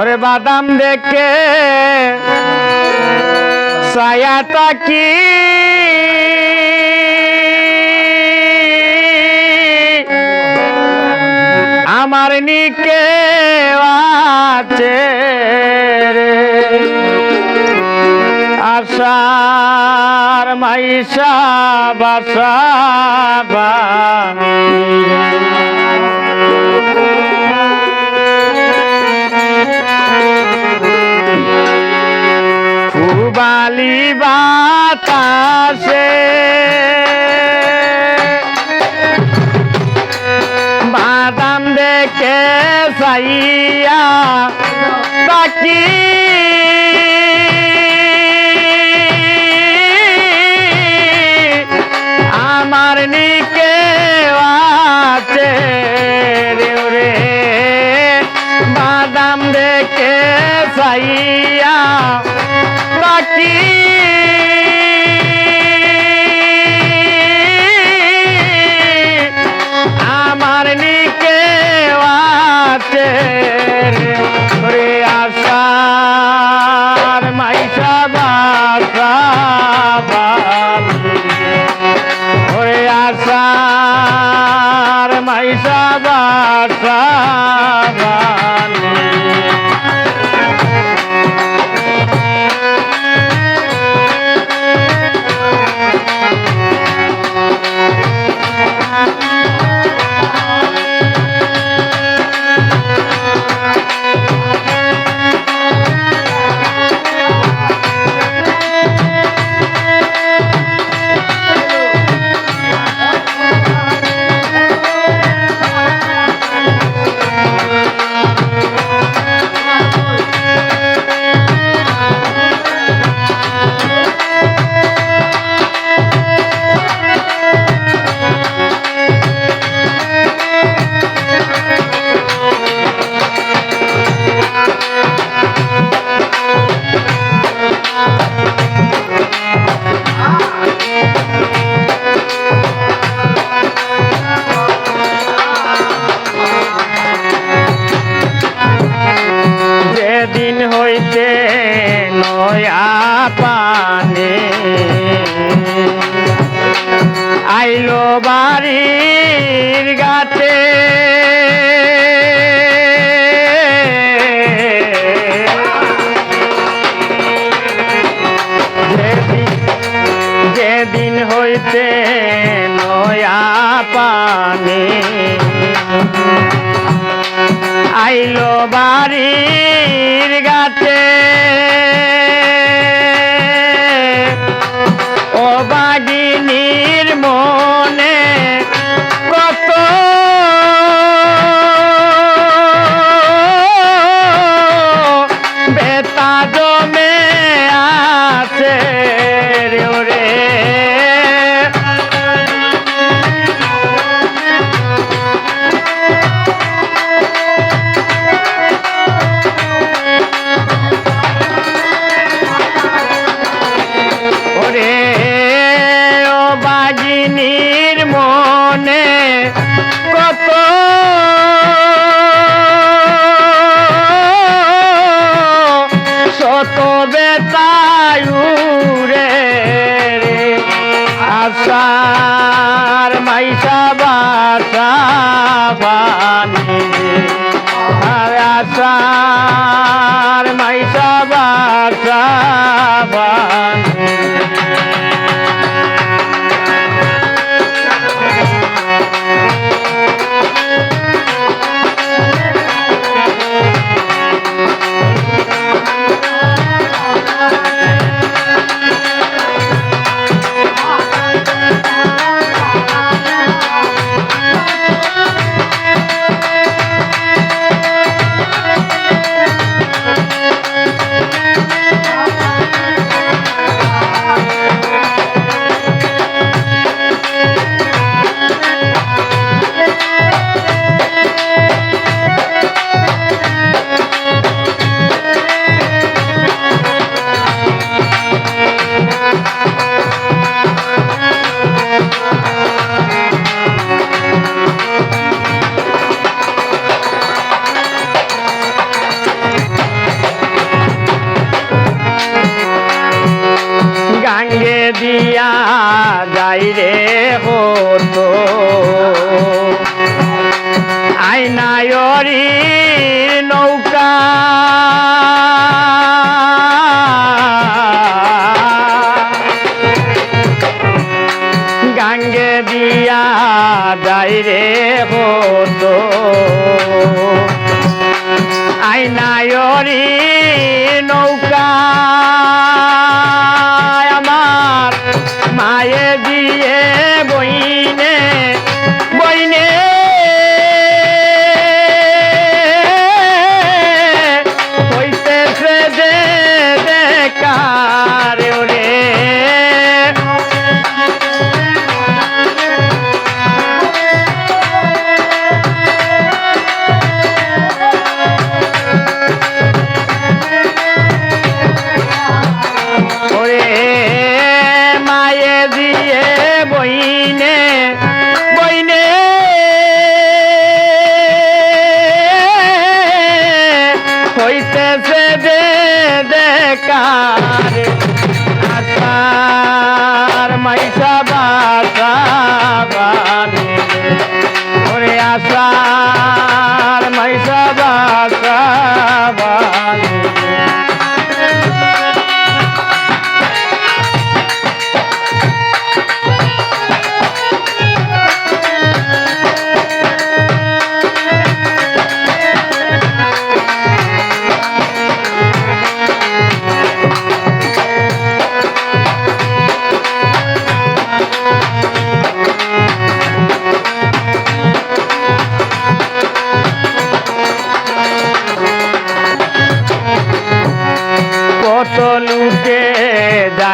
ওরে বাদাম দেখে ছায়াটা কি আমার নিকে আছে আশার মাইশা বাসা ফুবালি বাতাসে। বাদাম দেখে সাইয়া তাকি বাসা বাড়ির গাছে যেদিন হইতে নয়া পানে আইলো বাড়ির গাতে শত বেতায়ুরে আশার মাইসা বাসা বানি আর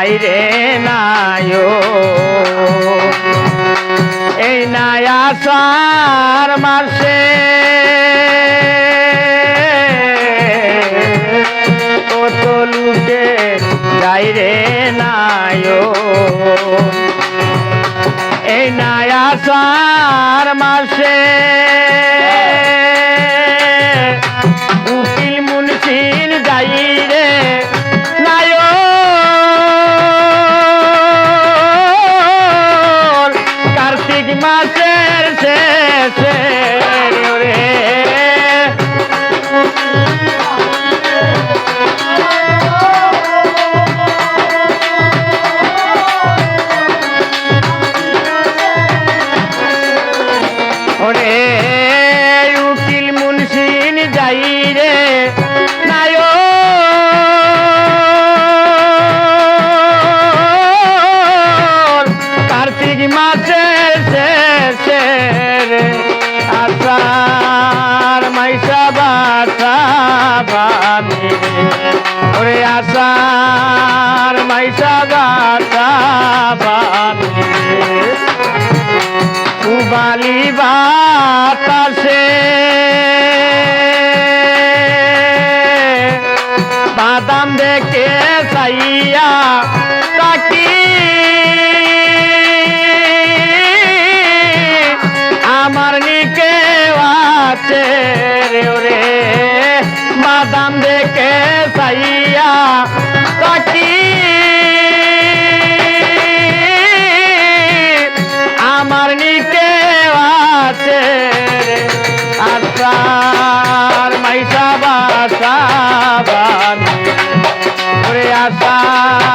বাইরে নায়ো। এই নায়া সার মারছে। কত লুকে বাইরে নায়ো। এই নায়া সার মাসে বাসের সে मादम देखे सैया काकी अमर निके वाचे रे देखे सैया काकी casa